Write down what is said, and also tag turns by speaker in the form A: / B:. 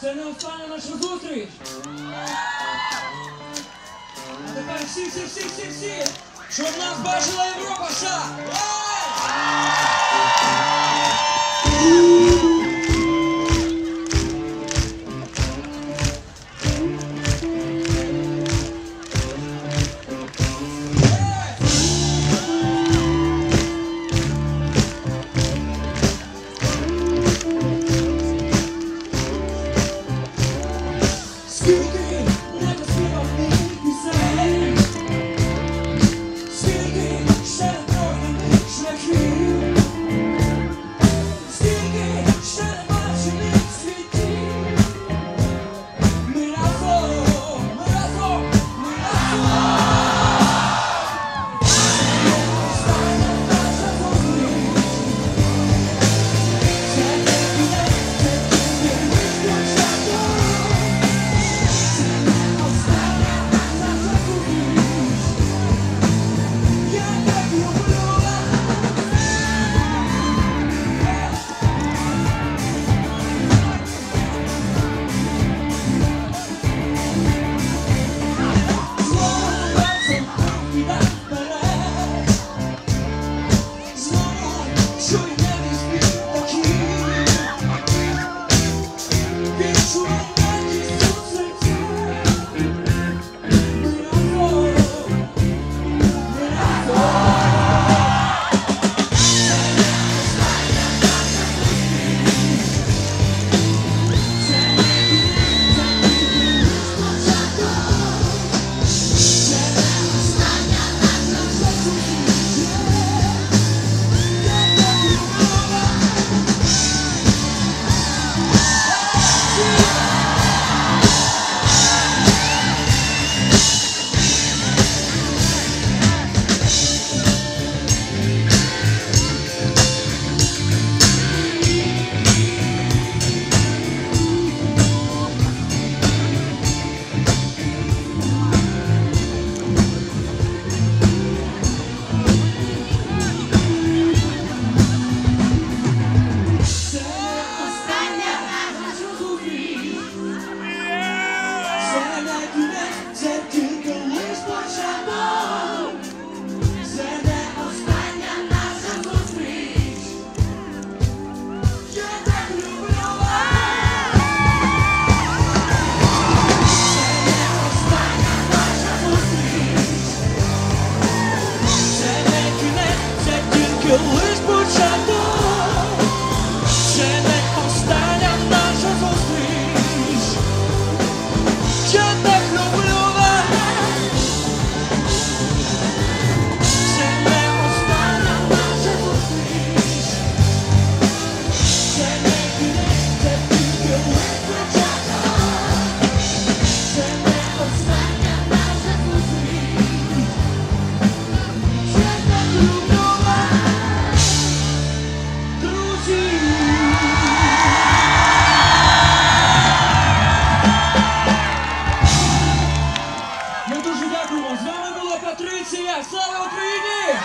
A: Це не остання наша зустріч. А тепер всі, всі, всі, всі, всі, щоб нас бачила Європа вся! you. З вами була Патриція. Слава Україні!